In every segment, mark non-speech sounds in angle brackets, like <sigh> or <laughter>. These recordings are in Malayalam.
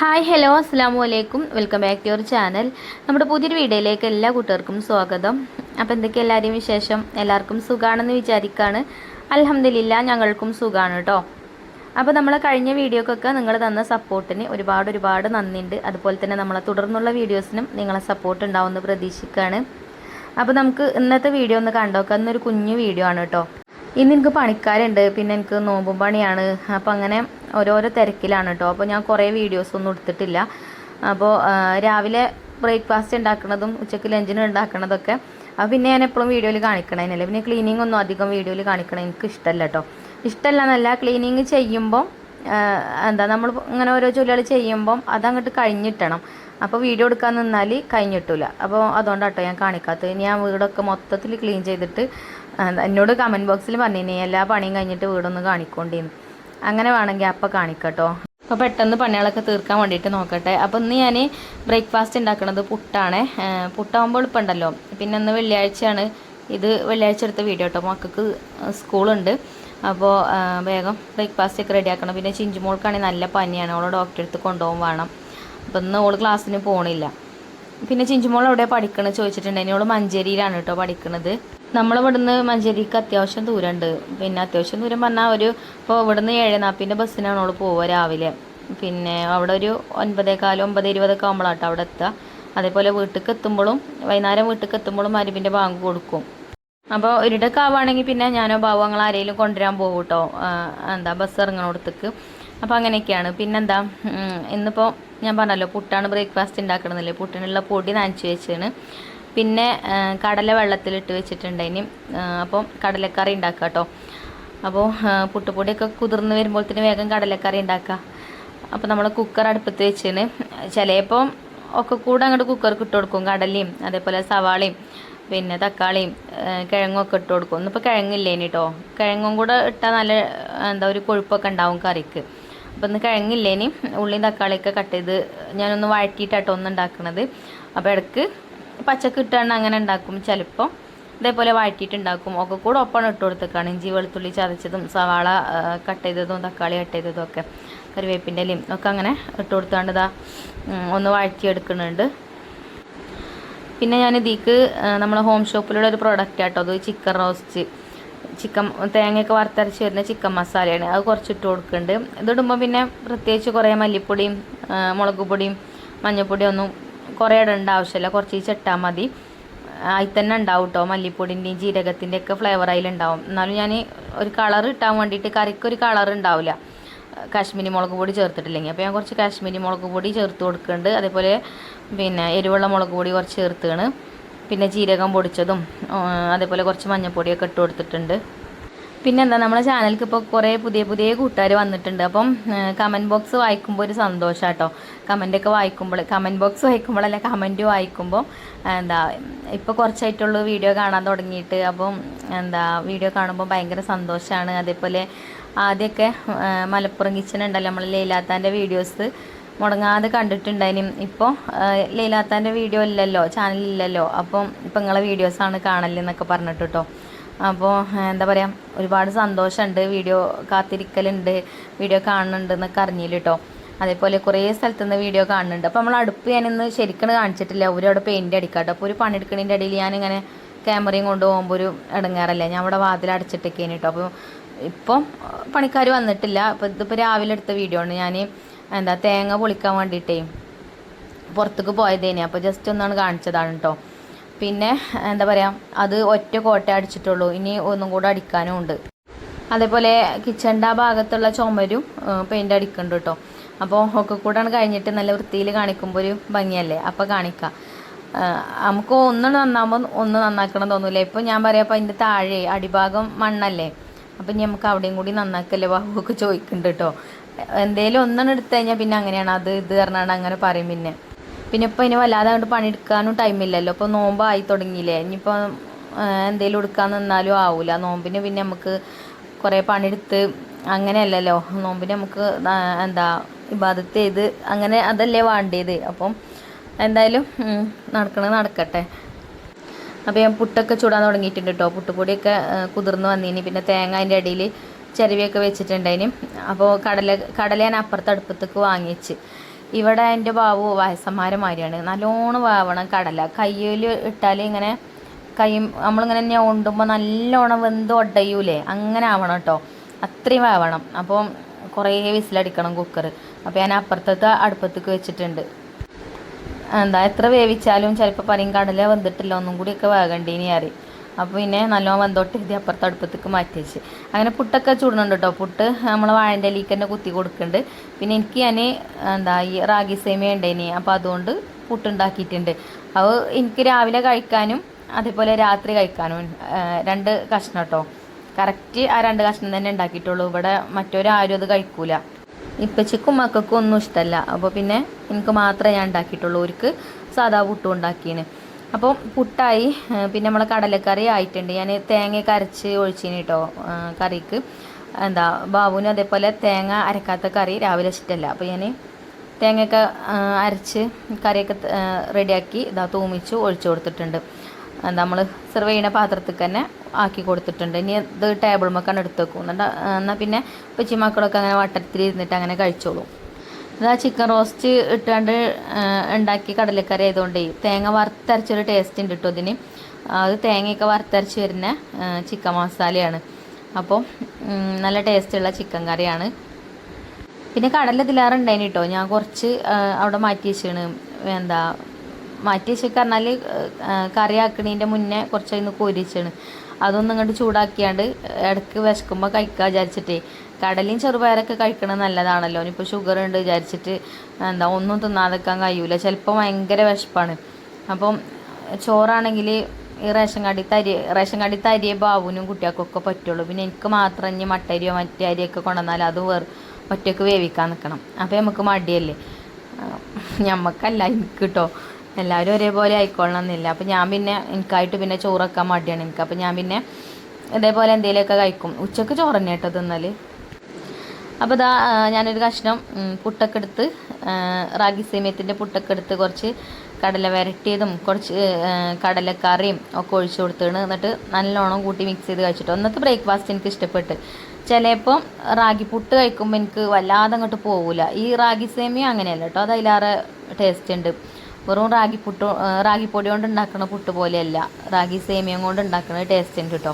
ഹായ് ഹലോ അസ്സാം വലൈക്കും welcome back to your channel. നമ്മുടെ പുതിയൊരു വീഡിയോയിലേക്ക് എല്ലാ കൂട്ടുകാർക്കും സ്വാഗതം. അപ്പോൾ എന്തൊക്കെ എല്ലാവരെയും വിശേഷം? എല്ലാവർക്കും സുഖമാണെന്ന് വിചാരിക്കുകയാണ് അലഹമ്മദില്ല ഞങ്ങൾക്കും സുഖമാണ് കേട്ടോ അപ്പോൾ നമ്മൾ കഴിഞ്ഞ വീഡിയോക്കൊക്കെ നിങ്ങൾ തന്ന സപ്പോർട്ടിന് ഒരുപാട് ഒരുപാട് നന്ദിയുണ്ട് അതുപോലെ തന്നെ നമ്മളെ തുടർന്നുള്ള വീഡിയോസിനും നിങ്ങളെ സപ്പോർട്ട് ഉണ്ടാവുമെന്ന് പ്രതീക്ഷിക്കുകയാണ് അപ്പോൾ നമുക്ക് ഇന്നത്തെ വീഡിയോ ഒന്ന് കണ്ടോക്കാം. ഇന്നൊരു കുഞ്ഞു വീഡിയോ ആണ് കേട്ടോ ഇന്ന് എനിക്ക് പണിക്കാരുണ്ട്. പിന്നെ എനിക്ക് നോമ്പും പണിയാണ്. അപ്പോൾ അങ്ങനെ ഓരോരോ തിരക്കിലാണ് കേട്ടോ അപ്പോൾ ഞാൻ കുറേ വീഡിയോസ് ഒന്നും എടുത്തിട്ടില്ല. അപ്പോൾ രാവിലെ ബ്രേക്ക്ഫാസ്റ്റ് ഉണ്ടാക്കുന്നതും ഉച്ചയ്ക്ക് ലഞ്ചിന് ഉണ്ടാക്കുന്നതൊക്കെ. അപ്പോൾ പിന്നെ ഞാൻ എപ്പോഴും വീഡിയോയിൽ കാണിക്കണേനല്ലേ. പിന്നെ ക്ലീനിങ് ഒന്നും അധികം വീഡിയോയിൽ കാണിക്കണേ എനിക്ക് ഇഷ്ടമല്ല കേട്ടോ ഇഷ്ടമല്ല എന്നല്ല ക്ലീനിങ് ചെയ്യുമ്പോൾ എന്താ നമ്മൾ ഇങ്ങനെ ഓരോ ജോലികൾ ചെയ്യുമ്പം അതങ്ങോട്ട് കഴിഞ്ഞിട്ടണം. അപ്പോൾ വീഡിയോ എടുക്കാൻ നിന്നാൽ കഴിഞ്ഞിട്ടില്ല അപ്പോൾ അതുകൊണ്ടാട്ടോ ഞാൻ കാണിക്കാത്തത്. ഞാൻ വീടൊക്കെ മൊത്തത്തിൽ ക്ലീൻ ചെയ്തിട്ട് എന്നോട് കമന്റ് ബോക്സിൽ പറഞ്ഞിനി എല്ലാ പണിയും കഴിഞ്ഞിട്ട് വീടൊന്ന് കാണിക്കൊണ്ടേന്ന്. അങ്ങനെ വേണമെങ്കിൽ അപ്പോൾ കാണിക്കട്ടോ. അപ്പോൾ പെട്ടെന്ന് പണികളൊക്കെ തീർക്കാൻ വേണ്ടിയിട്ട് നോക്കട്ടെ. അപ്പോൾ ഇന്ന് ഞാൻ ബ്രേക്ക്ഫാസ്റ്റ് ഉണ്ടാക്കുന്നത് പുട്ടാണ്. പുട്ടാകുമ്പോൾ എളുപ്പമുണ്ടല്ലോ. പിന്നെ ഇന്ന് വെള്ളിയാഴ്ചയാണ്. ഇത് വെള്ളിയാഴ്ച എടുത്ത വീഡിയോ കേട്ടോ മക്കൾക്ക് സ്കൂളുണ്ട്. അപ്പോൾ വേഗം ബ്രേക്ക്ഫാസ്റ്റ് ഒക്കെ റെഡിയാക്കണം പിന്നെ ചിഞ്ചുമോൾക്കാണെങ്കിൽ നല്ല പനിയാണ്. അവളെ ഡോക്ടറെ അടുത്ത് കൊണ്ടുപോകാൻ വേണം. അപ്പം ഇന്ന് ഓൾ ക്ലാസ്സിന് പോകണില്ല പിന്നെ ചിഞ്ചുമോൾ എവിടെ പഠിക്കണത് ചോദിച്ചിട്ടുണ്ടെങ്കിൽ ഓൾ മഞ്ചേരിയിലാണ് കേട്ടോ പഠിക്കണത്. നമ്മളിവിടുന്ന് മഞ്ചേരിക്ക് അത്യാവശ്യം ദൂരമുണ്ട്. പിന്നെ അത്യാവശ്യം ദൂരം പറഞ്ഞാൽ ഒരു ഇപ്പോൾ ഇവിടുന്ന് ഏഴ് നാൽപ്പിന്റെ ബസ്സിനാണ് അവൾ പോവുക രാവിലെ. പിന്നെ അവിടെ ഒരു ഒൻപതേക്കാൽ ഒമ്പത് ഇരുപതൊക്കെ ആകുമ്പോഴാട്ടോ അവിടെ എത്തുക. അതേപോലെ വീട്ടിലേക്ക് എത്തുമ്പോഴും വൈകുന്നേരം വീട്ടിലേക്ക് എത്തുമ്പോഴും അരിവിന്റെ ബാങ്ക് കൊടുക്കും. അപ്പോൾ ഒരിടക്ക് ആവുകയാണെങ്കിൽ പിന്നെ ഞാനോ ബാബു ഞങ്ങൾ ആരെങ്കിലും കൊണ്ടുവരാൻ പോകും കേട്ടോ എന്താ ബസ് ഇറങ്ങണോടത്തേക്ക്. അപ്പോൾ അങ്ങനെയൊക്കെയാണ്. പിന്നെന്താ ഇന്നിപ്പോൾ ഞാൻ പറഞ്ഞല്ലോ പുട്ടാണ് ബ്രേക്ക്ഫാസ്റ്റ് ഉണ്ടാക്കണമെന്നില്ലേ പുട്ടിനുള്ള പൊടി നനച്ച് വെച്ചാണ് പിന്നെ കടല വെള്ളത്തിലിട്ട് വെച്ചിട്ടുണ്ട് ഇനി. അപ്പോൾ കടലക്കറി ഉണ്ടാക്കുക കേട്ടോ അപ്പോൾ പുട്ടുപൊടിയൊക്കെ കുതിർന്ന് വരുമ്പോഴത്തേന് വേഗം കടലക്കറി ഉണ്ടാക്കുക അപ്പോൾ നമ്മൾ കുക്കർ അടുപ്പത്ത് വെച്ചിന്. ചിലപ്പോൾ ഒക്കെ കൂടെ അങ്ങോട്ട് കുക്കർക്ക് ഇട്ട് കൊടുക്കും. കടലയും അതേപോലെ സവാളയും പിന്നെ തക്കാളിയും ഏഹ് കിഴങ്ങും ഒക്കെ ഇട്ട് കൊടുക്കും. ഇന്നിപ്പോൾ കിഴങ്ങില്ലേനി കേട്ടോ കിഴങ്ങും കൂടെ ഇട്ടാൽ നല്ല എന്താ ഒരു കൊഴുപ്പൊക്കെ ഉണ്ടാവും കറിക്ക്. അപ്പോൾ ഇന്ന് കിഴങ്ങില്ലേനി ഉള്ളിയും തക്കാളിയൊക്കെ കട്ട് ചെയ്ത് ഞാനൊന്ന് വഴറ്റിയിട്ടാട്ടോ ഒന്ന് ഉണ്ടാക്കണത്. അപ്പോൾ ഇടയ്ക്ക് പച്ചക്ക് ഇട്ടാണ് അങ്ങനെ ഉണ്ടാക്കും. ചിലപ്പോൾ ഇതേപോലെ വഴറ്റിയിട്ടുണ്ടാക്കും ഒക്കെ കൂടെ ഒപ്പം ഇട്ട് കൊടുത്തേക്കാണ്. ഇഞ്ചി വെളുത്തുള്ളി ചതച്ചതും സവാള കട്ട് ചെയ്തതും തക്കാളി കട്ട് ചെയ്തതും ഒക്കെ കറിവേപ്പിന്റെ ഇലയും ഒക്കെ അങ്ങനെ ഇട്ട് കൊടുത്താണ്ട് ഇതാ ഒന്ന് വഴറ്റിയെടുക്കുന്നുണ്ട്. പിന്നെ ഞാൻ ഇതിക്ക് നമ്മളെ ഹോം ഷോപ്പിലുള്ള ഒരു പ്രോഡക്റ്റ് ആട്ടോ. അത് ചിക്കൻ റോസ്റ്റ് ചിക്കൻ തേങ്ങയൊക്കെ വറുത്തരച്ച് വരുന്ന ചിക്കൻ മസാലയാണ് അത് കുറച്ച് ഇട്ട് കൊടുക്കുന്നുണ്ട്. ഇതിടുമ്പോൾ പിന്നെ പ്രത്യേകിച്ച് കുറേ മല്ലിപ്പൊടിയും മുളക് പൊടിയും മഞ്ഞൾപ്പൊടിയും ഒന്നും കുറേ ഇടേണ്ട ആവശ്യമില്ല. കുറച്ച് ചെട്ടാൽ മതി. അതിൽ തന്നെ ഉണ്ടാവും കേട്ടോ മല്ലിപ്പൊടിന്റെയും ജീരകത്തിന്റെ ഒക്കെ ഫ്ലേവർ അതിലുണ്ടാവും എന്നാലും ഞാൻ ഒരു കളർ കിട്ടാൻ വേണ്ടിയിട്ട് കറിക്ക് ഒരു കളർ ഉണ്ടാവില്ല. കാശ്മീരി മുളക് പൊടി ചേർത്തിട്ടില്ലെങ്കിൽ. അപ്പോൾ ഞാൻ കുറച്ച് കാശ്മീരി മുളക് പൊടി ചേർത്ത് കൊടുക്കുന്നുണ്ട്. അതേപോലെ പിന്നെ എരിവുള്ള മുളക് പൊടി കുറച്ച് ചേർത്തുകയാണ് പിന്നെ ജീരകം പൊടിച്ചതും അതേപോലെ കുറച്ച് മഞ്ഞൾപ്പൊടിയൊക്കെ ഇട്ട് കൊടുത്തിട്ടുണ്ട്. പിന്നെ എന്താ നമ്മുടെ ചാനലിക്ക് ഇപ്പോൾ കുറേ പുതിയ പുതിയ കൂട്ടുകാർ വന്നിട്ടുണ്ട്. അപ്പം കമന്റ് ബോക്സ് വായിക്കുമ്പോൾ ഒരു സന്തോഷം കേട്ടോ കമന്റൊക്കെ വായിക്കുമ്പോൾ കമന്റ് ബോക്സ് വായിക്കുമ്പോഴല്ല കമന്റ് വായിക്കുമ്പോൾ എന്താ ഇപ്പോൾ കുറച്ചായിട്ടുള്ള വീഡിയോ കാണാൻ തുടങ്ങിയിട്ട്. അപ്പം എന്താ വീഡിയോ കാണുമ്പോൾ ഭയങ്കര സന്തോഷമാണ് അതേപോലെ ആദ്യമൊക്കെ മലപ്പുറം കിച്ചൺ ഉണ്ടല്ലോ നമ്മൾ ലൈലാത്താന്റെ വീഡിയോസ് മുടങ്ങാതെ കണ്ടിട്ടുണ്ടായിനും. ഇപ്പോൾ ലൈലാത്താന്റെ വീഡിയോ ഇല്ലല്ലോ ചാനലില്ലല്ലോ അപ്പം ഇപ്പം നിങ്ങളെ വീഡിയോസാണ് കാണലെന്നൊക്കെ പറഞ്ഞിട്ട് കേട്ടോ അപ്പോൾ എന്താ പറയുക ഒരുപാട് സന്തോഷമുണ്ട് വീഡിയോ കാത്തിരിക്കലുണ്ട് വീഡിയോ കാണുന്നുണ്ട് എന്നൊക്കെ അറിഞ്ഞില്ല കേട്ടോ അതേപോലെ കുറേ സ്ഥലത്തു നിന്ന് വീഡിയോ കാണുന്നുണ്ട് അപ്പോൾ നമ്മൾ അടുപ്പ് ഞാനിന്ന് ശരിക്കും കാണിച്ചിട്ടില്ല. ഒരു അവിടെ പെയിന്റ് അടിക്കാം കേട്ടോ അപ്പോൾ ഒരു പണിയെടുക്കണതിന്റെ ഇടയിൽ ഞാനിങ്ങനെ ക്യാമറയും കൊണ്ട് പോകുമ്പോൾ ഒരു ഇടങ്ങാറല്ലേ. ഞാൻ അവിടെ വാതിൽ അടച്ചിട്ടൊക്കെയാണ് കേട്ടോ അപ്പോൾ ഇപ്പം പണിക്കാർ വന്നിട്ടില്ല. അപ്പോൾ ഇതിപ്പോൾ രാവിലെ എടുത്ത വീഡിയോ ആണ്. ഞാൻ എന്താ തേങ്ങ പൊളിക്കാൻ വേണ്ടിയിട്ടേ പുറത്തേക്ക് പോയതേനെ. അപ്പോൾ ജസ്റ്റ് ഒന്നാണ് കാണിച്ചതാണ് കേട്ടോ പിന്നെ എന്താ പറയുക അത് ഒറ്റ കോട്ട അടിച്ചിട്ടുള്ളൂ. ഇനി ഒന്നും കൂടെ അടിക്കാനും ഉണ്ട്. അതേപോലെ കിച്ചണിന്റെ ആ ഭാഗത്തുള്ള ചുമരും പെയിന്റ് അടിക്കുന്നുണ്ട് കേട്ടോ അപ്പോൾ ഒക്കെ കൂടെയാണ് കഴിഞ്ഞിട്ട് നല്ല വൃത്തിയിൽ കാണിക്കുമ്പോൾ ഒരു ഭംഗിയല്ലേ? അപ്പോൾ കാണിക്കാം. നമുക്ക് ഒന്ന് നന്നാകുമ്പോൾ ഒന്ന് നന്നാക്കണം തോന്നില്ല ഇപ്പോൾ ഞാൻ പറയാം അപ്പോൾ അതിന്റെ താഴെ അടിഭാഗം മണ്ണല്ലേ? അപ്പം ഇനി നമുക്ക് അവിടെയും കൂടി നന്നാക്കല്ലേ? ബാബുവൊക്കെ ചോദിക്കുന്നുണ്ട് കേട്ടോ എന്തേലും ഒന്നെണ്ണം എടുത്തു കഴിഞ്ഞാൽ പിന്നെ അങ്ങനെയാണ്. അത് ഇത് പറഞ്ഞാണ് അങ്ങനെ പറയും പിന്നെ. പിന്നെ ഇപ്പോൾ ഇനി വല്ലാതെ അങ്ങോട്ട് പണിയെടുക്കാനും ടൈമില്ലല്ലോ ഇപ്പോൾ നോമ്പായി തുടങ്ങിയില്ലേ. ഇനിയിപ്പോൾ എന്തെങ്കിലും എടുക്കാൻ നിന്നാലും ആവില്ല നോമ്പിന് പിന്നെ നമുക്ക് കുറേ പണിയെടുത്ത് അങ്ങനെയല്ലല്ലോ. നോമ്പിന് നമുക്ക് എന്താ ഇബാദത്ത് ചെയ്ത് അങ്ങനെ അതല്ലേ വേണ്ടിയത്. അപ്പം എന്തായാലും നടക്കണത് നടക്കട്ടെ. അപ്പോൾ ഞാൻ പുട്ടൊക്കെ ചൂടാൻ തുടങ്ങിയിട്ടുണ്ട് കേട്ടോ പുട്ടുപൊടിയൊക്കെ കുതിർന്ന് വന്നീനി. പിന്നെ തേങ്ങ അതിന്റെ ഇടയിൽ ചിരവിയൊക്കെ വെച്ചിട്ടുണ്ടതിന് അപ്പോൾ കടല കടല ഞാൻ അപ്പുറത്ത് അടുപ്പത്തേക്ക് വാങ്ങിച്ച് ഇവിടെ എന്റെ ബാബു വയസ്സന്മാരന്മാരിയാണ് നല്ലോണം വേവണം കടല. കയ്യിൽ ഇട്ടാൽ ഇങ്ങനെ കൈ നമ്മളിങ്ങനെ ഞൊണ്ടുമ്പോൾ നല്ലോണം വെന്ത് ഒടയൂലേ? അങ്ങനെ ആവണം കേട്ടോ അത്രയും വേവണം. അപ്പം കുറേ വിസിലടിക്കണം കുക്കർ അപ്പോൾ ഞാൻ അപ്പുറത്തത്തെ അടുപ്പത്തേക്ക് വെച്ചിട്ടുണ്ട്. എന്താ എത്ര വേവിച്ചാലും ചിലപ്പോൾ പറയും കടല വെന്തിട്ടില്ല ഒന്നും കൂടിയൊക്കെ വേകണ്ടീനി അറിയും. അപ്പോൾ പിന്നെ നല്ലോണം വെന്തോട്ട് ഇത് അപ്പുറത്തെ അടുപ്പത്തേക്ക് മാറ്റി വെച്ച്. അങ്ങനെ പുട്ടൊക്കെ ചൂടുന്നുണ്ട് കേട്ടോ പുട്ട് നമ്മൾ വാഴന്റെ ലീക്ക് തന്നെ കുത്തി കൊടുക്കുന്നുണ്ട് പിന്നെ എനിക്ക് ഞാൻ എന്താ ഈ റാഗി സേമിയ ഉണ്ടേനി. അപ്പോൾ അതുകൊണ്ട് പുട്ടുണ്ടാക്കിയിട്ടുണ്ട്. അത് എനിക്ക് രാവിലെ കഴിക്കാനും അതേപോലെ രാത്രി കഴിക്കാനും രണ്ട് കഷ്ണം കേട്ടോ കറക്റ്റ് ആ രണ്ട് കഷ്ണം തന്നെ ഉണ്ടാക്കിയിട്ടുള്ളൂ. ഇവിടെ മറ്റൊരാരും അത് കഴിക്കൂല. ഇപ്പച്ചിക്കും മക്കൾക്കും ഒന്നും ഇഷ്ടമല്ല അപ്പോൾ പിന്നെ എനിക്ക് മാത്രമേ ഞാൻ ഉണ്ടാക്കിയിട്ടുള്ളൂ. അവർക്ക് സാധാ പുട്ടും ഉണ്ടാക്കീന് അപ്പം പുട്ടായി പിന്നെ നമ്മൾ കടലക്കറി ആയിട്ടുണ്ട്. ഞാൻ തേങ്ങയൊക്കെ അരച്ച് ഒഴിച്ചിന് കേട്ടോ കറിക്ക്. എന്താ ബാബുവിന് അതേപോലെ തേങ്ങ അരക്കാത്ത കറി രാവിലെ ഇഷ്ടമല്ല അപ്പോൾ ഞാൻ തേങ്ങയൊക്കെ അരച്ച് കറിയൊക്കെ റെഡിയാക്കി ഇതാ തൂമിച്ച് ഒഴിച്ചു കൊടുത്തിട്ടുണ്ട്. നമ്മൾ സെർവ് ചെയ്യുന്ന പാത്രത്തിൽ തന്നെ ആക്കി കൊടുത്തിട്ടുണ്ട്. ഇനി ഇത് ടേബിൾ മക്കാണ് എടുത്ത് വെക്കും. എന്നിട്ട് എന്നാൽ പിന്നെ ഉപ്പച്ചി മക്കളൊക്കെ അങ്ങനെ വട്ടത്തിൽ ഇരുന്നിട്ട് അങ്ങനെ കഴിച്ചോളും. ഇതാ ചിക്കൻ റോസ്റ്റ് ഇട്ടാണ്ട് ഉണ്ടാക്കി കടലക്കറി ആയതുകൊണ്ട് തേങ്ങ വറുത്തരച്ചൊരു ടേസ്റ്റ് ഉണ്ട് കേട്ടോ ഇതിന്. അത് തേങ്ങയൊക്കെ വറുത്തരച്ച് വരുന്ന ചിക്കൻ മസാലയാണ് അപ്പോൾ നല്ല ടേസ്റ്റുള്ള ചിക്കൻ കറിയാണ്. പിന്നെ കടല ഇതിലാറുണ്ടായിന് കേട്ടോ ഞാൻ കുറച്ച് അവിടെ മാറ്റി വെച്ചാണ്. എന്താ മാറ്റി വെച്ച് പറഞ്ഞാൽ കറി ആക്കണതിന്റെ മുന്നേ കുറച്ച് അതിന് കോരിച്ചാണ് അതൊന്നും ഇങ്ങോട്ട് ചൂടാക്കിയാണ്ട് ഇടയ്ക്ക് വിശക്കുമ്പോൾ കഴിക്കുക വിചാരിച്ചിട്ടേ. കടലയും ചെറുപയറൊക്കെ കഴിക്കണത് നല്ലതാണല്ലോ. ഇനിയിപ്പോൾ ഷുഗർ ഉണ്ട് വിചാരിച്ചിട്ട് എന്താ ഒന്നും തിന്നാതെക്കാൻ കഴിയൂല. ചിലപ്പോൾ ഭയങ്കര വിശപ്പാണ്. അപ്പം ചോറാണെങ്കിൽ ഈ റേഷൻ കടി തരി റേഷൻ കടി അരിയെ ബാബുവിനും കുട്ടികൾക്കൊക്കെ പറ്റുള്ളൂ. പിന്നെ എനിക്ക് മാത്രം ഇനി മട്ടരിയോ മറ്റേ അരിയൊക്കെ കൊണ്ടുവന്നാൽ അത് വേറെ ഒറ്റയ്ക്ക് വേവിക്കാൻ നിൽക്കണം അപ്പോൾ നമുക്ക് മടിയല്ലേ? ഞമ്മക്കല്ല എനിക്ക് കേട്ടോ എല്ലാവരും ഒരേപോലെ ആയിക്കൊള്ളണം എന്നില്ല അപ്പോൾ ഞാൻ പിന്നെ എനിക്കായിട്ട് പിന്നെ ചോറൊക്കെ മടിയാണ് എനിക്ക്. അപ്പോൾ ഞാൻ പിന്നെ ഇതേപോലെ എന്തെങ്കിലുമൊക്കെ കഴിക്കും. ഉച്ചയ്ക്ക് ചോറ് തന്നെ കേട്ടോ തിന്നൽ അപ്പോൾ ഇതാ ഞാനൊരു കഷ്ണം പുട്ടൊക്കെ എടുത്ത് റാഗി സേമിയത്തിന്റെ പുട്ടൊക്കെ എടുത്ത് കുറച്ച് കടല വരട്ടിയതും കുറച്ച് കടലക്കറിയും ഒക്കെ ഒഴിച്ച് കൊടുത്തിട്ട് എന്നിട്ട് നല്ലോണം കൂട്ടി മിക്സ് ചെയ്ത് കഴിച്ചിട്ട് ഒന്നത്തെ ബ്രേക്ക്ഫാസ്റ്റ് എനിക്ക് ഇഷ്ടപ്പെട്ട്. ചിലപ്പോൾ റാഗി പുട്ട് കഴിക്കുമ്പോൾ എനിക്ക് വല്ലാതെ അങ്ങോട്ട് പോകില്ല ഈ റാഗി സേമിയ അങ്ങനെയല്ല കേട്ടോ അത് അതിലേറെ ടേസ്റ്റ് ഉണ്ട് വെറും റാഗി പുട്ട് റാഗിപ്പൊടി റാഗി പൊടി കൊണ്ട് ഉണ്ടാക്കുന്ന പുട്ട് പോലെയല്ല. റാഗി സേമിയം കൊണ്ട് ഉണ്ടാക്കുന്ന ടേസ്റ്റ് ഉണ്ട് കേട്ടോ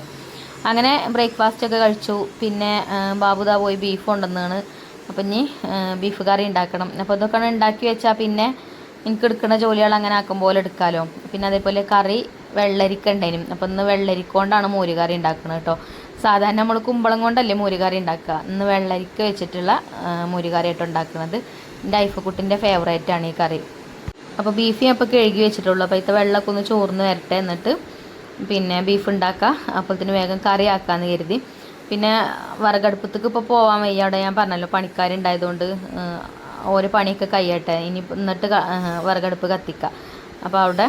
അങ്ങനെ ബ്രേക്ക്ഫാസ്റ്റ് ഒക്കെ കഴിച്ചു. പിന്നെ ബാബുദാ പോയി ബീഫ് കൊണ്ടുവന്നാണ്. അപ്പം ഇനി ബീഫ് കറി ഉണ്ടാക്കണം. അപ്പോൾ ഇതൊക്കെ ഉണ്ടാക്കി വെച്ചാൽ പിന്നെ എനിക്ക് എടുക്കുന്ന ജോലികൾ അങ്ങനെ ആക്കും പോലെ എടുക്കാമല്ലോ പിന്നെ അതേപോലെ കറി വെള്ളരിക്ക ഉണ്ടായിരുന്നു അപ്പോൾ ഇന്ന് വെള്ളരിക്ക കൊണ്ടാണ് മോര് കറി ഉണ്ടാക്കുന്നത് കേട്ടോ സാധാരണ നമ്മൾ കുമ്പളം കൊണ്ടല്ലേ മോര് കറി ഉണ്ടാക്കുക. ഇന്ന് വെള്ളരിക്ക വെച്ചിട്ടുള്ള മോരുകറി മോര് കറിയായിട്ട് ഉണ്ടാക്കുന്നത് എന്റെ ഐഫക്കുട്ടിന്റെ ഫേവറേറ്റ് ആണ് ഈ കറി. അപ്പോൾ ബീഫ് ഞാൻ ഇപ്പോൾ കഴുകി വെച്ചിട്ടുള്ളൂ. അപ്പോൾ ഇത്തെ വെള്ളമൊക്കെ ഒന്ന് ചോർന്ന് വരട്ടെ എന്നിട്ട് പിന്നെ ബീഫ് ഉണ്ടാക്കുക അപ്പോഴത്തേന് വേഗം കറി ആക്കാമെന്ന് കരുതി. പിന്നെ വറകടുപ്പത്തേക്ക് ഇപ്പോൾ പോകാൻ വയ്യ. അവിടെ ഞാൻ പറഞ്ഞല്ലോ പണിക്കാരുണ്ടായതുകൊണ്ട് ഓരോ പണിയൊക്കെ കഴിയട്ടെ. ഇനി എന്നിട്ട് വിറകടുപ്പ് കത്തിക്കുക അപ്പോൾ അവിടെ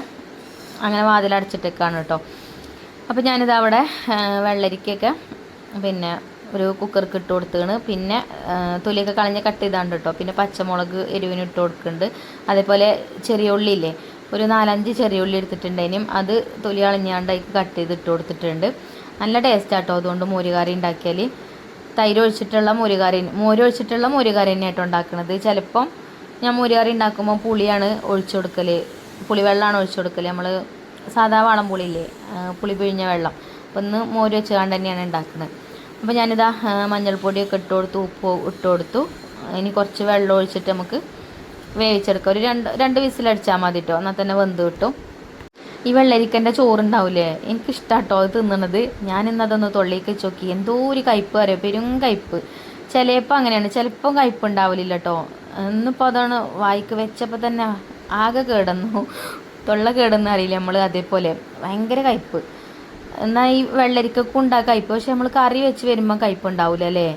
അങ്ങനെ വാതിലടച്ചിട്ടേക്കാണ് കേട്ടോ. അപ്പോൾ ഞാനിത് അവിടെ വെള്ളരിക്കൊക്കെ പിന്നെ ഒരു കുക്കർക്ക് ഇട്ട് കൊടുത്തതാണ് പിന്നെ തൊലിയൊക്കെ കളഞ്ഞ് കട്ട് ചെയ്താണ്ട് കേട്ടോ പിന്നെ പച്ചമുളക് എരിവിന് ഇട്ട് കൊടുക്കുന്നുണ്ട് അതേപോലെ ചെറിയ ഉള്ളി ഇല്ലേ? ഒരു നാലഞ്ച് ചെറിയ ഉള്ളി എടുത്തിട്ടുണ്ടേനും അത് തൊലി കളഞ്ഞാണ്ട് അതിൽ കട്ട് ചെയ്ത് ഇട്ട് കൊടുത്തിട്ടുണ്ട്. നല്ല ടേസ്റ്റ് ആട്ടോ അതുകൊണ്ട് മോരുകറി ഉണ്ടാക്കിയാൽ തൈര് ഒഴിച്ചിട്ടുള്ള മോരുകറി മോര് ഒഴിച്ചിട്ടുള്ള മോരുകറി തന്നെയായിട്ടോ ഉണ്ടാക്കുന്നത് ചിലപ്പം ഞാൻ മോരുകറി ഉണ്ടാക്കുമ്പോൾ പുളിയാണ് ഒഴിച്ചു കൊടുക്കൽ പുളിവെള്ളമാണ് ഒഴിച്ചു കൊടുക്കൽ നമ്മൾ സാധാ വാളം പുളിയില്ലേ പുളി പിഴിഞ്ഞ വെള്ളം. അപ്പം ഇന്ന് മോര് വെച്ചുകൊണ്ട് തന്നെയാണ് ഉണ്ടാക്കുന്നത് അപ്പോൾ ഞാനിതാ മഞ്ഞൾപ്പൊടിയൊക്കെ ഇട്ട് കൊടുത്തു ഉപ്പ് ഇട്ട് കൊടുത്തു. ഇനി കുറച്ച് വെള്ളം ഒഴിച്ചിട്ട് നമുക്ക് വേവിച്ചെടുക്കാം. ഒരു രണ്ട് രണ്ട് വിസിലടിച്ചാൽ മതി കേട്ടോ എന്നാൽ തന്നെ വെന്ത് കിട്ടും. ഈ വെള്ളരിക്കന്റെ ചോറുണ്ടാവില്ലേ എനിക്കിഷ്ടാട്ടോ അത് തിന്നണത്. ഞാൻ ഇന്ന് അതൊന്ന് തൊള്ളിക്ക് വെച്ച് നോക്കി എന്തോ ഒരു കയ്പ്പ് വരെ പെരും കയ്പ്പ്. ചിലപ്പോൾ അങ്ങനെയാണ്. ചിലപ്പം കയ്പ്പ് ഉണ്ടാവില്ല കേട്ടോ ഇന്നിപ്പോൾ അതാണ് വായിക്ക് വെച്ചപ്പോൾ തന്നെ ആകെ കേടന്നു. തൊള്ള കേടെന്ന് അറിയില്ല നമ്മൾ അതേപോലെ? ഭയങ്കര കയ്പ്പ്. എന്നാൽ ഈ വെള്ളരിക്കൊക്കെ ഉണ്ടാക്കാം കയ്പ്പ്. പക്ഷെ നമ്മൾ കറി വെച്ച് വരുമ്പോൾ കയ്പ്പ് ഉണ്ടാവില്ല അല്ലേ?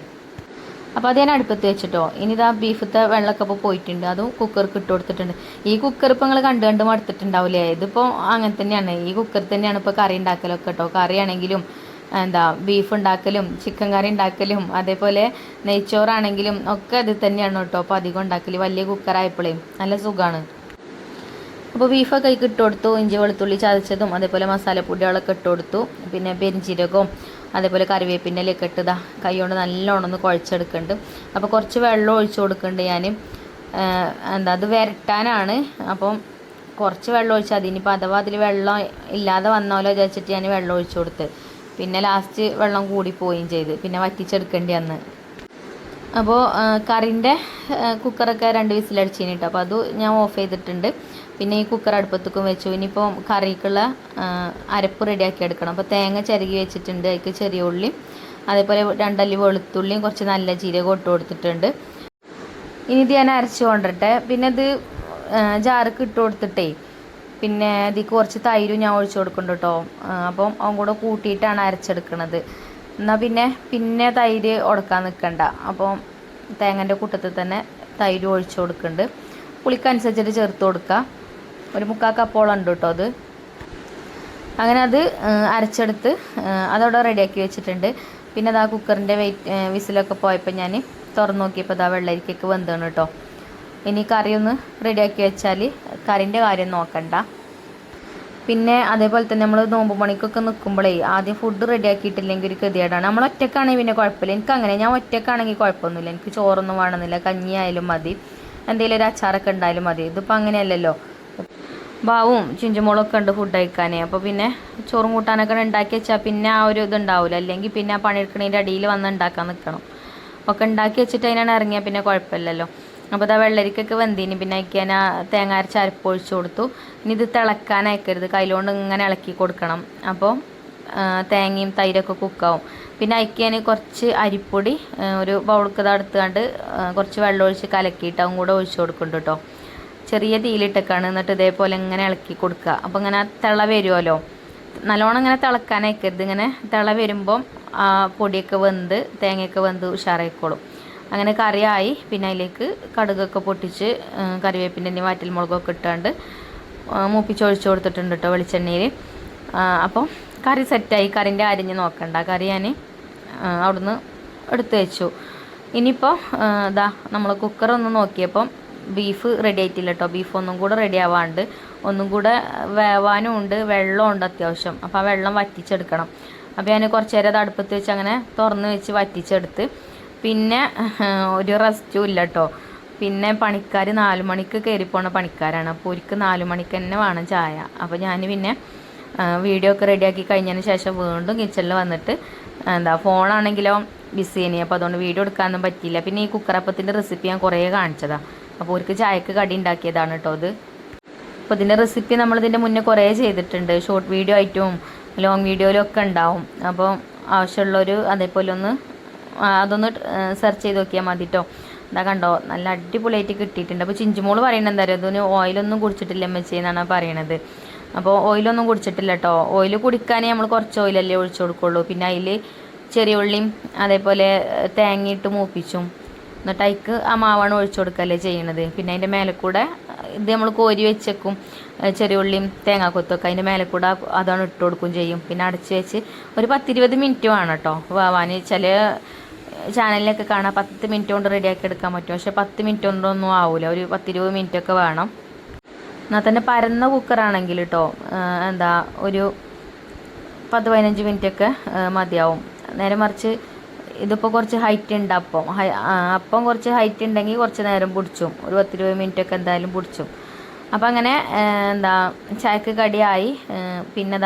അപ്പോൾ അത് ഞാൻ അടുപ്പത്ത് വെച്ചിട്ടോ. ഇനി ഇതാ ബീഫത്തെ വെള്ളമൊക്കെ പോയിട്ടുണ്ട്. അതും കുക്കർക്ക് ഇട്ട് കൊടുത്തിട്ടുണ്ട്. ഈ കുക്കർ ഇപ്പോൾ നിങ്ങൾ കണ്ട് കണ്ട് മടുത്തിട്ടുണ്ടാവില്ലേ ഇതിപ്പോൾ അങ്ങനെ തന്നെയാണ്. ഈ കുക്കർ തന്നെയാണ് ഇപ്പോൾ കറി ഉണ്ടാക്കലൊക്കെ കേട്ടോ. കറിയാണെങ്കിലും എന്താ ബീഫ് ഉണ്ടാക്കലും ചിക്കൻ കറി ഉണ്ടാക്കലും അതേപോലെ നെയ്ച്ചോറാണെങ്കിലും ഒക്കെ ഇത് തന്നെയാണ് കേട്ടോ. അപ്പോൾ അധികം ഉണ്ടാക്കൽ വലിയ കുക്കറായപ്പോഴേ നല്ല സുഖമാണ് അപ്പോൾ ബീഫൊക്കെ അതിൽ ഇട്ട് കൊടുത്തു ഇഞ്ചി വെളുത്തുള്ളി ചതച്ചതും അതേപോലെ മസാലപ്പൊടികളൊക്കെ ഇട്ട് കൊടുത്തു പിന്നെ പെരിഞ്ചീരകവും അതേപോലെ കറിവേപ്പിന്റെ ഇലയൊക്കെ ഇട്ടതാ കൈ കൊണ്ട് നല്ലോണം ഒന്ന് കുഴച്ചെടുക്കുന്നുണ്ട്. അപ്പോൾ കുറച്ച് വെള്ളം ഒഴിച്ചു കൊടുക്കുന്നുണ്ട് ഞാൻ എന്താ അത് വരട്ടാനാണ്. അപ്പം കുറച്ച് വെള്ളം ഒഴിച്ചാൽ മതി. ഇനിയിപ്പോൾ അഥവാ അതിൽ വെള്ളം ഇല്ലാതെ വന്നാലോ വിചാരിച്ചിട്ട് ഞാൻ വെള്ളം ഒഴിച്ചു കൊടുത്ത് പിന്നെ ലാസ്റ്റ് വെള്ളം കൂടിപ്പോവുകയും ചെയ്ത്. പിന്നെ വറ്റിച്ചെടുക്കേണ്ടി വന്ന്. അപ്പോൾ കറിന്റെ കുക്കറൊക്കെ രണ്ട് വിസിലടിച്ചിന് കേട്ടോ അപ്പോൾ അത് ഞാൻ ഓഫ് ചെയ്തിട്ടുണ്ട്. പിന്നെ ഈ കുക്കർ അടുപ്പത്തേക്കും വെച്ചു. ഇനിയിപ്പോൾ കറിക്കുള്ള അരപ്പ് റെഡിയാക്കി എടുക്കണം. അപ്പോൾ തേങ്ങ ചിരകി വെച്ചിട്ടുണ്ട്. അതിക്ക് ചെറിയ ഉള്ളിയും അതേപോലെ രണ്ടല്ലി വെളുത്തുള്ളിയും കുറച്ച് നല്ല ജീരകം ഇട്ട് കൊടുത്തിട്ടുണ്ട്. ഇനി ഇത് ഞാൻ അരച്ച് കൊണ്ടിട്ടെ പിന്നെ ഇത് ജാർക്ക് ഇട്ട് കൊടുത്തിട്ടേ പിന്നെ ഇതിക്ക് കുറച്ച് തൈരും ഞാൻ ഒഴിച്ചു കൊടുക്കുന്നുണ്ട് കേട്ടോ. അപ്പം അവൻ കൂടെ കൂട്ടിയിട്ടാണ് അരച്ചെടുക്കണത്. എന്നാൽ പിന്നെ പിന്നെ തൈര് ഉടക്കാൻ നിൽക്കണ്ട അപ്പം തേങ്ങന്റെ കൂട്ടത്തിൽ തന്നെ തൈര് ഒഴിച്ചു കൊടുക്കുന്നുണ്ട് പുളിക്കനുസരിച്ചിട്ട് ചേർത്ത് കൊടുക്കുക ഒരു മുക്കാൽ കപ്പോളം ഉണ്ട് കേട്ടോ അത്. അങ്ങനെ അത് അരച്ചെടുത്ത് അതവിടെ റെഡിയാക്കി വെച്ചിട്ടുണ്ട്. പിന്നെ അതാ കുക്കറിന്റെ വെയിറ്റ് വിസിലൊക്കെ പോയപ്പോൾ ഞാൻ തുറന്നു നോക്കിയപ്പോൾ അതാ വെള്ളരിക്കൊക്കെ വെന്താണ് കേട്ടോ. ഇനി കറിയൊന്ന് റെഡിയാക്കി വെച്ചാൽ കറിന്റെ കാര്യം നോക്കണ്ട. പിന്നെ അതേപോലെ തന്നെ നമ്മൾ നോമ്പ് പണിക്കൊക്കെ നിൽക്കുമ്പോഴേ ആദ്യം ഫുഡ് റെഡിയാക്കിയിട്ടില്ലെങ്കിൽ ഒരു ഗതികേടാണ്. നമ്മൾ ഒറ്റക്കാണെങ്കിൽ പിന്നെ കുഴപ്പമില്ല. എനിക്ക് അങ്ങനെ ഞാൻ ഒറ്റക്കാണെങ്കിൽ കുഴപ്പമൊന്നുമില്ല. എനിക്ക് ചോറൊന്നും വേണമെന്നില്ല. കഞ്ഞി ആയാലും മതി. എന്തെങ്കിലും ഒരു അച്ചാറൊക്കെ ഉണ്ടായാലും മതി. ഇതിപ്പോൾ അങ്ങനെയല്ലല്ലോ. ബാവും ചിഞ്ചുമോളൊക്കെ ഉണ്ട് ഫുഡ് കഴിക്കാൻ അപ്പോൾ പിന്നെ ചോറും കൂട്ടാനൊക്കെ ഉണ്ടാക്കി വെച്ചാൽ പിന്നെ ആ ഒരു ഇതുണ്ടാവില്ല അല്ലെങ്കിൽ പിന്നെ ആ പണിയെടുക്കണതിന്റെ അടിയിൽ വന്ന് ഉണ്ടാക്കാൻ നിൽക്കണം ഒക്കെ ഉണ്ടാക്കി വെച്ചിട്ട് അതിനാണ് ഇറങ്ങിയാൽ പിന്നെ കുഴപ്പമില്ലല്ലോ. അപ്പോൾ ഇതാ വെള്ളരിക്കൊക്കെ വെന്തിന്. പിന്നെ അയക്കാൻ ആ തേങ്ങ അരച്ച് അരപ്പ് ഒഴിച്ച് കൊടുത്തു. ഇനി ഇത് തിളക്കാൻ അയക്കരുത്. കയ്യിലോണ്ട് ഇങ്ങനെ ഇളക്കി കൊടുക്കണം. അപ്പോൾ തേങ്ങയും തൈരൊക്കെ കുക്കാവും. പിന്നെ അയക്കാൻ കുറച്ച് അരിപ്പൊടി ഒരു ബൗൾക്ക് എടുത്തുകൊണ്ട് കുറച്ച് വെള്ളം ഒഴിച്ച് കലക്കിയിട്ട് അതും കൂടെ ഒഴിച്ച് കൊടുക്കുന്നുണ്ട് കേട്ടോ ചെറിയ തീയിലിട്ടൊക്കെയാണ് എന്നിട്ട് ഇതേപോലെ ഇങ്ങനെ ഇളക്കി കൊടുക്കുക. അപ്പോൾ ഇങ്ങനെ തിള വരുമല്ലോ നല്ലോണം ഇങ്ങനെ തിളക്കാൻ അയക്കരുത്. ഇങ്ങനെ തിള വരുമ്പം പൊടിയൊക്കെ വെന്ത് തേങ്ങയൊക്കെ വെന്ത് ഉഷാറായിക്കോളും. അങ്ങനെ കറിയായി. പിന്നെ അതിലേക്ക് കടുകൊക്കെ പൊട്ടിച്ച് കറിവേപ്പിന്റെ വാറ്റൽ മുളകൊക്കെ ഇട്ടാണ്ട് മൂപ്പിച്ചൊഴിച്ച് കൊടുത്തിട്ടുണ്ട് കേട്ടോ വെളിച്ചെണ്ണയിൽ അപ്പോൾ കറി സെറ്റായി. കറിന്റെ അരിഞ്ഞ് നോക്കണ്ട. കറി ഞാൻ അവിടുന്ന് എടുത്തു വെച്ചു. ഇനിയിപ്പോൾ ഇതാ നമ്മൾ കുക്കർ ഒന്ന് നോക്കിയപ്പം ബീഫ് റെഡി ആയിട്ടില്ല കേട്ടോ ബീഫ് ഒന്നും കൂടെ റെഡി ആവാണ്ട്. ഒന്നും കൂടെ വേവാനും ഉണ്ട്. വെള്ളം ഉണ്ട് അത്യാവശ്യം. അപ്പോൾ ആ വെള്ളം വറ്റിച്ചെടുക്കണം. അപ്പോൾ ഞാൻ കുറച്ച് നേരം അത് അടുപ്പത്ത് വെച്ച് അങ്ങനെ തുറന്ന് വെച്ച് വറ്റിച്ചെടുത്ത് പിന്നെ <laughs> ഒരു റെസ്റ്റും ഇല്ല കേട്ടോ പിന്നെ പണിക്കാർ നാല് മണിക്ക് കയറിപ്പോണ പോണ പണിക്കാരാണ്. അപ്പോൾ ഒരിക്കൽ നാല് മണിക്ക് തന്നെ വേണം ചായ. അപ്പോൾ ഞാൻ പിന്നെ വീഡിയോ ഒക്കെ റെഡിയാക്കി കഴിഞ്ഞതിന് ശേഷം വീണ്ടും കിച്ചണിൽ വന്നിട്ട് എന്താ ഫോണാണെങ്കിലോ ബിസി ഇനി അപ്പോൾ അതുകൊണ്ട് വീഡിയോ എടുക്കാനൊന്നും പറ്റിയില്ല. പിന്നെ ഈ കുക്കറപ്പത്തിന്റെ റെസിപ്പി ഞാൻ കുറേ കാണിച്ചതാണ് അപ്പോൾ അവർക്ക് ചായക്ക് കടി ഉണ്ടാക്കിയതാണ് കേട്ടോ അത് അപ്പോൾ ഇതിന്റെ റെസിപ്പി നമ്മളിതിന്റെ മുന്നേ കുറേ ചെയ്തിട്ടുണ്ട്. ഷോർട്ട് വീഡിയോ ആയിട്ടും ലോങ് വീഡിയോയിലും ഒക്കെ ഉണ്ടാവും. അപ്പോൾ ആവശ്യമുള്ളൊരു അതേപോലെ ഒന്ന് അതൊന്ന് സെർച്ച് ചെയ്ത് നോക്കിയാൽ മതി കേട്ടോ എന്താ കണ്ടോ നല്ല അടിപൊളിയായിട്ട് കിട്ടിയിട്ടുണ്ട്. അപ്പോൾ ചിഞ്ചുമോൾ പറയുന്നത് എന്താ പറയുക ഇതിന് ഓയിലൊന്നും കുടിച്ചിട്ടില്ല എമ്മച്ചി എന്നാണ് പറയണത്. അപ്പോൾ ഓയിലൊന്നും കുടിച്ചിട്ടില്ല കേട്ടോ ഓയിൽ കുടിക്കാനേ നമ്മൾ കുറച്ച് ഓയിലല്ലേ ഒഴിച്ചു കൊടുക്കുള്ളൂ. പിന്നെ അതിൽ ചെറിയ ഉള്ളിയും അതേപോലെ തേങ്ങയിട്ട് മൂപ്പിച്ചും. എന്നിട്ട് അതിക്ക് ആ മാവാണ് ഒഴിച്ചു കൊടുക്കല്ലേ ചെയ്യണത്. പിന്നെ അതിന്റെ മേലെ കൂടെ ഇത് നമ്മൾ കോരി വെച്ചേക്കും. ചെറിയ ഉള്ളിയും തേങ്ങാക്കൊത്തൊക്കെ അതിന്റെ മേലെ കൂടെ അതാണ് ഇട്ട് കൊടുക്കും ചെയ്യും. പിന്നെ അടച്ച് വെച്ച് ഒരു പത്തിരുപത് മിനിറ്റ് വേണം കേട്ടോ വേവാൻ ചില ചാനലിലൊക്കെ കാണാം പത്ത് മിനിറ്റ് കൊണ്ട് റെഡിയാക്കി എടുക്കാൻ പറ്റും. പക്ഷെ പത്ത് മിനിറ്റ് കൊണ്ടൊന്നും ആവില്ല ഒരു പത്തിരുപത് മിനിറ്റ് ഒക്കെ വേണം. എന്നാൽ തന്നെ പരന്ന കുക്കറാണെങ്കിൽ കേട്ടോ എന്താ ഒരു പത്ത് പതിനഞ്ച് മിനിറ്റൊക്കെ മതിയാവും. നേരെ മറിച്ച് ഇതിപ്പോൾ കുറച്ച് ഹൈറ്റ് ഉണ്ട് അപ്പം. അപ്പം കുറച്ച് ഹൈറ്റ് ഉണ്ടെങ്കിൽ കുറച്ച് നേരം പിടിച്ചും. ഒരു പത്തിരുപത് മിനിറ്റ് ഒക്കെ എന്തായാലും പിടിച്ചും. അപ്പം അങ്ങനെ എന്താ ചായക്ക് കടിയായി. പിന്നെ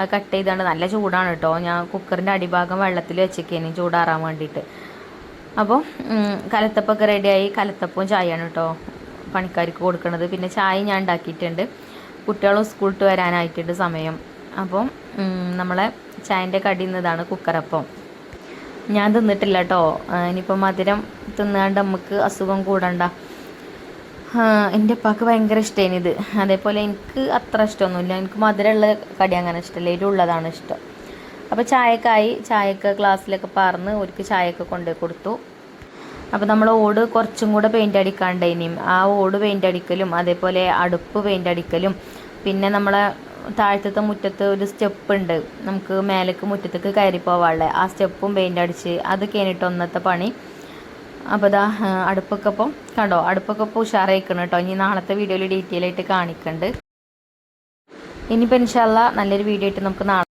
ഇതാ കട്ട് ചെയ്തുകൊണ്ട് നല്ല ചൂടാണ് കേട്ടോ ഞാൻ കുക്കറിന്റെ അടിഭാഗം വെള്ളത്തിൽ വെച്ചേക്കേനി ചൂടാറാൻ വേണ്ടിയിട്ട് അപ്പോൾ കലത്തപ്പൊക്കെ റെഡിയായി കലത്തപ്പവും ചായയാണ് കേട്ടോ പണിക്കാർക്ക് കൊടുക്കുന്നത് പിന്നെ ചായ ഞാൻ ഉണ്ടാക്കിയിട്ടുണ്ട്. കുട്ടികളും സ്കൂളിട്ട് വരാനായിട്ടുണ്ട് സമയം. അപ്പം നമ്മളെ ചായന്റെ കടി ഇന്നതാണ് കുക്കറപ്പം. ഞാൻ തിന്നിട്ടില്ല കേട്ടോ ഇനിയിപ്പോൾ മധുരം തിന്നാണ്ട് നമുക്ക് അസുഖം കൂടണ്ട. എന്റെ ഉപ്പാക്ക് ഭയങ്കര ഇഷ്ടമാണ് ഇത്. അതേപോലെ എനിക്ക് അത്ര ഇഷ്ടമൊന്നുമില്ല. എനിക്ക് മധുരമുള്ള കടി അങ്ങനെ ഇഷ്ടമല്ല. എരിവുള്ളതാണ് ഇഷ്ടം. അപ്പോൾ ചായക്കായി ചായക്ക് ഗ്ലാസ്സിലൊക്കെ പറന്ന് ഒരിക്കൽ ചായയൊക്കെ കൊണ്ടുപോയി കൊടുത്തു. അപ്പോൾ നമ്മൾ ഓട് കുറച്ചും കൂടെ പെയിന്റ് അടിക്കാണ്ടേനിയും ആ ഓട് പെയിന്റ് അടിക്കലും അതേപോലെ അടുപ്പ് പെയിന്റ് അടിക്കലും പിന്നെ നമ്മളെ താഴത്തെ മുറ്റത്ത് ഒരു സ്റ്റെപ്പ് ഉണ്ട്. നമുക്ക് മേലേക്ക് മുറ്റത്തേക്ക് കയറി പോവാനുള്ളത് ആ സ്റ്റെപ്പും പെയിന്റ് അടിച്ച് അത് കഴിഞ്ഞിട്ട് ഒന്നത്തെ പണി അപ്പോൾ ഇതാ അടുപ്പൊക്കെ ഇപ്പം കണ്ടോ അടുപ്പൊക്കെ ഇപ്പോൾ ഉഷാറായിക്കണം കേട്ടോ ഇനി നാളത്തെ വീഡിയോയിൽ ഡീറ്റെയിൽ ആയിട്ട് കാണിക്കുന്നുണ്ട് ഇനിയിപ്പോൾ ഇൻഷാല്ല നല്ലൊരു വീഡിയോ ആയിട്ട് നമുക്ക് നാളെ